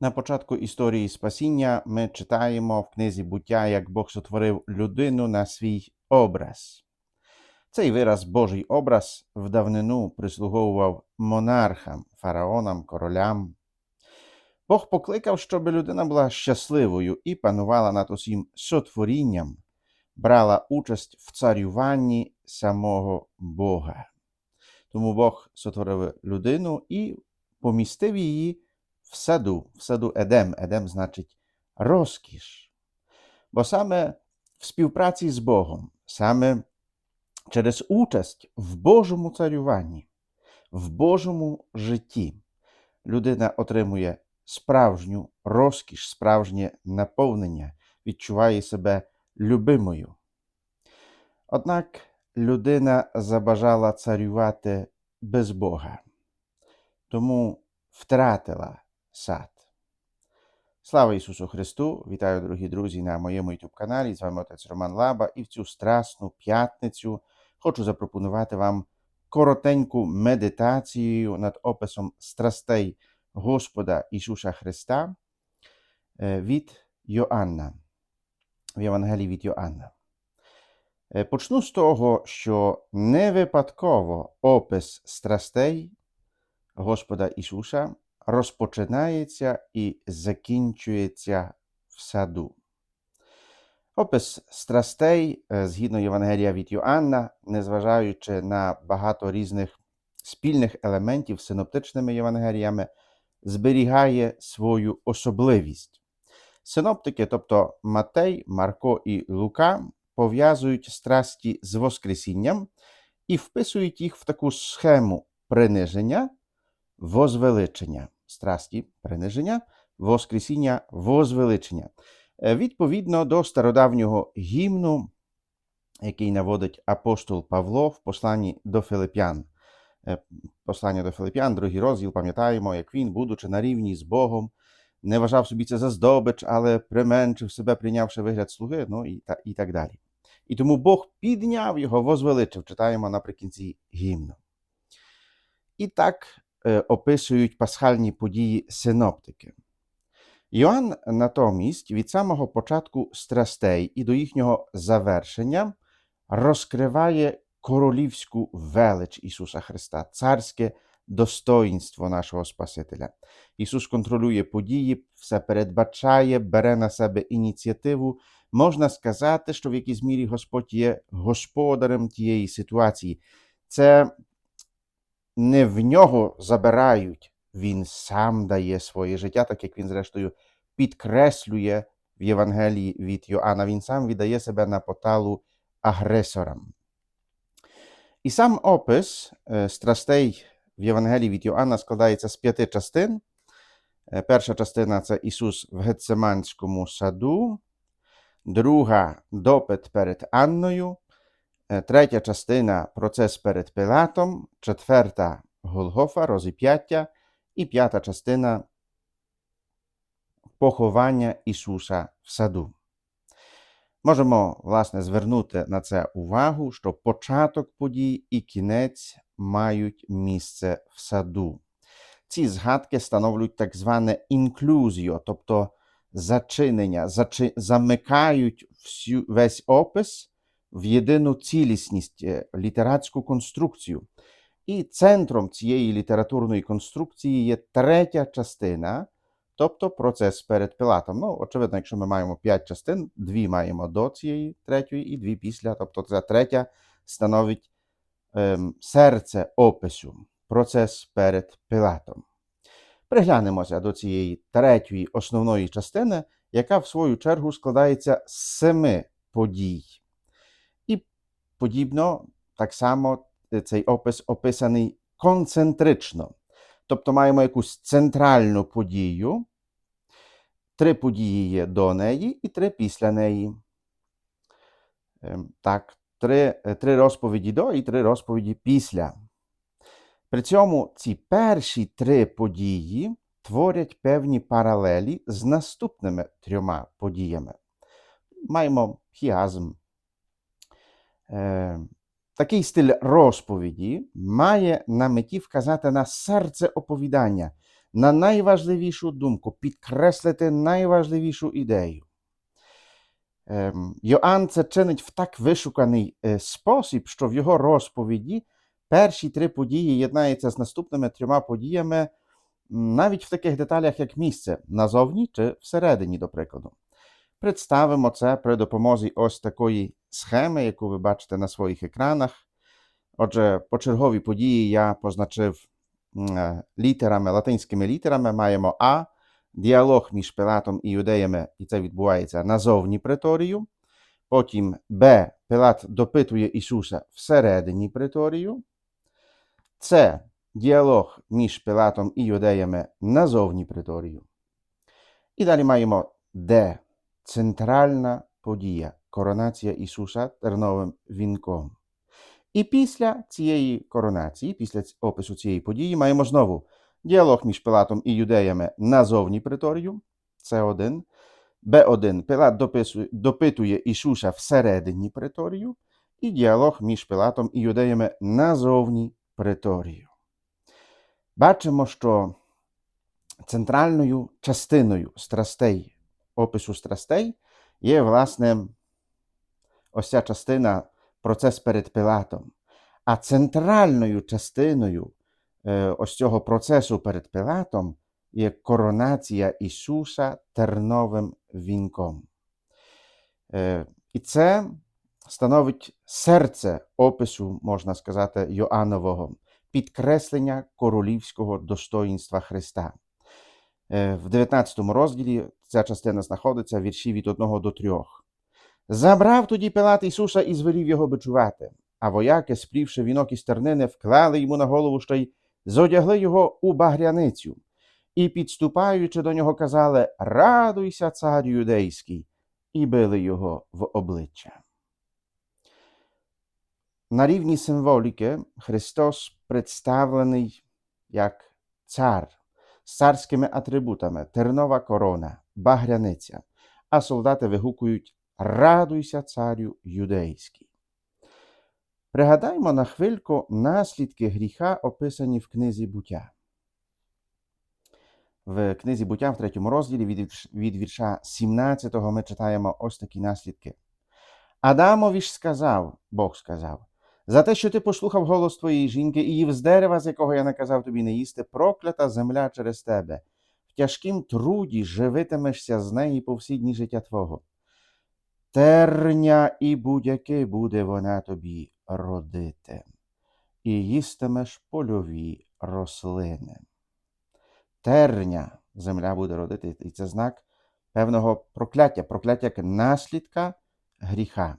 На початку історії спасіння ми читаємо в книзі буття, як Бог сотворив людину на свій образ. Цей вираз Божий образ в давнину прислуговував монархам, фараонам, королям. Бог покликав, щоб людина була щасливою і панувала над усім сотворінням, брала участь в царюванні самого Бога. Тому Бог сотворив людину і помістив її в саду, в саду Едем. Едем значить розкіш. Бо саме в співпраці з Богом, саме через участь в Божому царюванні, в Божому житті, людина отримує справжню розкіш, справжнє наповнення, відчуває себе любимою. Однак людина забажала царювати без Бога, тому втратила сад. Слава Ісусу Христу! Вітаю, дорогі друзі, на моєму youtube каналі. З вами отець Роман Лаба, і в цю страсну п'ятницю хочу запропонувати вам коротеньку медитацію над описом страстей Господа Ісуса Христа е, від Йоанна, в Євангелії від Йоанна. Е, Почну з того, що не випадково опис страстей Господа Ісуса розпочинається і закінчується в саду. Опис страстей, е, згідно Євангелія від Йоанна, незважаючи на багато різних спільних елементів синоптичними Євангеліями, зберігає свою особливість. Синоптики, тобто Матей, Марко і Лука, пов'язують страсті з Воскресінням і вписують їх в таку схему приниження, возвеличення. Страсті приниження, Воскресіння, возвеличення. Е, Відповідно до стародавнього гімну, який наводить апостол Павло в посланні до Филип'ян. Е, Послання до Филип'ян, другий розділ, пам'ятаємо, як він, будучи на рівні з Богом, не вважав собі це за здобич, але применшив себе, прийнявши вигляд слуги, ну і, та, і так далі. І тому Бог підняв його, возвеличив, читаємо наприкінці гімну. І так описують пасхальні події синоптики. Йоанн натомість від самого початку страстей і до їхнього завершення розкриває королівську велич Ісуса Христа, царське достоїнство нашого Спасителя. Ісус контролює події, все передбачає, бере на себе ініціативу. Можна сказати, що в якійсь мірі Господь є господарем тієї ситуації. Це не в нього забирають, він сам дає своє життя, так як він, зрештою, підкреслює в Євангелії від Йоанна. Він сам віддає себе на поталу агресорам. І сам опис е, страстей в Євангелії від Йоанна складається з п'яти частин. Е, Перша частина це Ісус в Гецеманському саду, друга допит перед Анною, третя частина процес перед Пилатом, четверта Голгофа, розіп'яття, і п'ята частина поховання Ісуса в саду. Можемо, власне, звернути на це увагу, що початок подій і кінець мають місце в саду. Ці згадки становлюють так зване інклюзіо, тобто зачинення, зачи... замикають всю, весь опис в єдину цілісність, е, літератську конструкцію. І центром цієї літературної конструкції є третя частина, тобто процес перед Пилатом. Ну, очевидно, якщо ми маємо п'ять частин, дві маємо до цієї третьої і дві після. Тобто ця третя становить ем, серце опису, процес перед Пилатом. Приглянемося до цієї третьої основної частини, яка в свою чергу складається з семи подій. Подібно так само цей опис описаний концентрично. Тобто маємо якусь центральну подію, три події є до неї і три після неї. Так, три, три розповіді до і три розповіді після. При цьому ці перші три події творять певні паралелі з наступними трьома подіями. Маємо хіазм. Е, Такий стиль розповіді має на меті вказати на серце оповідання, на найважливішу думку, підкреслити найважливішу ідею. Ем, Йоанн це чинить в так вишуканий е, спосіб, що в його розповіді перші три події єднаються з наступними трьома подіями, навіть в таких деталях, як місце назовні чи всередині, до прикладу. Представимо це при допомозі ось такої схеми, яку ви бачите на своїх екранах. Отже, почергові події я позначив е, літерами, латинськими літерами. Маємо А, діалог між Пилатом і юдеями, і це відбувається назовні преторію. Потім Б. Пилат допитує Ісуса всередині преторію. С. Діалог між Пилатом і юдеями назовні преторію. І далі маємо Д. Центральна подія коронація Ісуса терновим вінком. І після цієї коронації, після опису цієї події, маємо знову діалог між Пилатом і юдеями назовні преторію. Це один. Б1. Пилат дописує, допитує Ісуса всередині преторію. І діалог між Пилатом і юдеями назовні преторію. Бачимо, що центральною частиною страстей, опису страстей є, власне, ось ця частина процес перед Пилатом. А центральною частиною е, ось цього процесу перед Пилатом є коронація Ісуса терновим вінком. Е, І це становить серце опису, можна сказати, Йоаннового, підкреслення королівського достоїнства Христа. Е, В 19 розділі ця частина знаходиться в вірші від 1 до 3. Забрав тоді Пилат Ісуса і звелів його бичувати, а вояки, сплівши вінок із тернини, вклали йому на голову ще й зодягли його у багряницю, і, підступаючи до нього, казали Радуйся, царю юдейський, і били його в обличчя. На рівні символіки Христос представлений як цар з царськими атрибутами, тернова корона, багряниця, а солдати вигукують Радуйся, царю юдейський. Пригадаймо на хвильку наслідки гріха, описані в книзі буття. В книзі буття в третьому розділі від, вірша 17 ми читаємо ось такі наслідки. Адамові ж сказав, Бог сказав, за те, що ти послухав голос твоєї жінки і їв з дерева, з якого я наказав тобі не їсти, проклята земля через тебе. В тяжкім труді живитимешся з неї по всі дні життя твого. Терня і будь-яке буде вона тобі родити, і їстимеш польові рослини. Терня земля буде родити, і це знак певного прокляття, прокляття як наслідка гріха.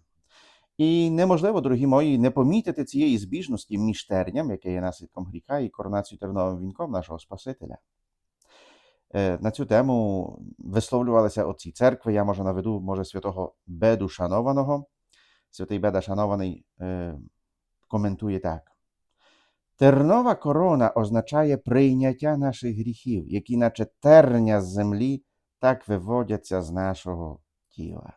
І неможливо, дорогі мої, не помітити цієї збіжності між терням, яке є наслідком гріха, і коронацією терновим вінком нашого Спасителя. Е, На цю тему висловлювалися отці церкви. Я може наведу, може, святого Беду Шанованого. Святий Беда Шанований е, коментує так. Тернова корона означає прийняття наших гріхів, які, наче терня з землі, так виводяться з нашого тіла.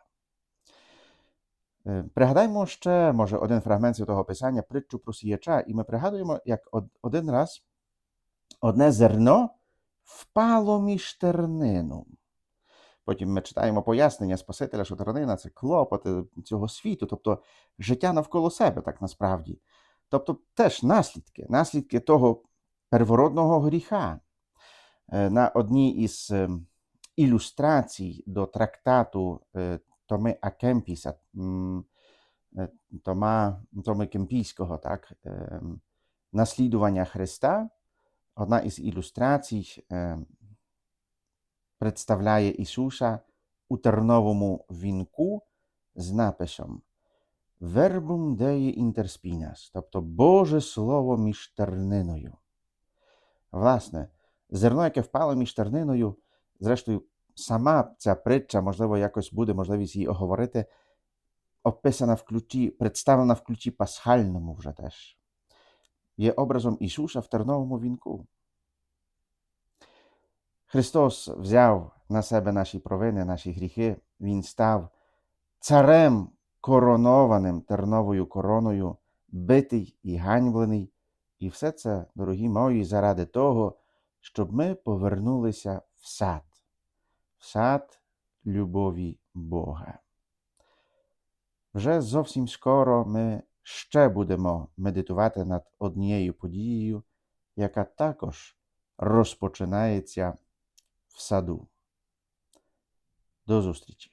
Е, Пригадаймо ще, може, один фрагмент святого Писання, притчу про сіяча, і ми пригадуємо, як один раз одне зерно впало між тернину. Потім ми читаємо пояснення Спасителя, що тернина це клопоти цього світу, тобто життя навколо себе, так насправді. Тобто теж наслідки, наслідки того первородного гріха. Е, На одній із е, ілюстрацій до трактату е, Томи Акемпіса, Тома, Томи Кемпійського, так, е, наслідування Христа, одна із ілюстрацій е, представляє Ісуса у терновому вінку з написом Verbum Dei inter тобто Боже Слово між терниною. Власне, зерно, яке впало між терниною, зрештою, сама ця притча, можливо, якось буде можливість її оговорити, описана в ключі, представлена в ключі пасхальному вже теж. Є образом Ісуса в терновому вінку. Христос взяв на себе наші провини, наші гріхи, Він став царем коронованим терновою короною, битий і ганьблений. І все це, дорогі мої, заради того, щоб ми повернулися в сад, в сад любові Бога. Вже зовсім скоро ми ще будемо медитувати над однією подією, яка також розпочинається в саду. До зустрічі!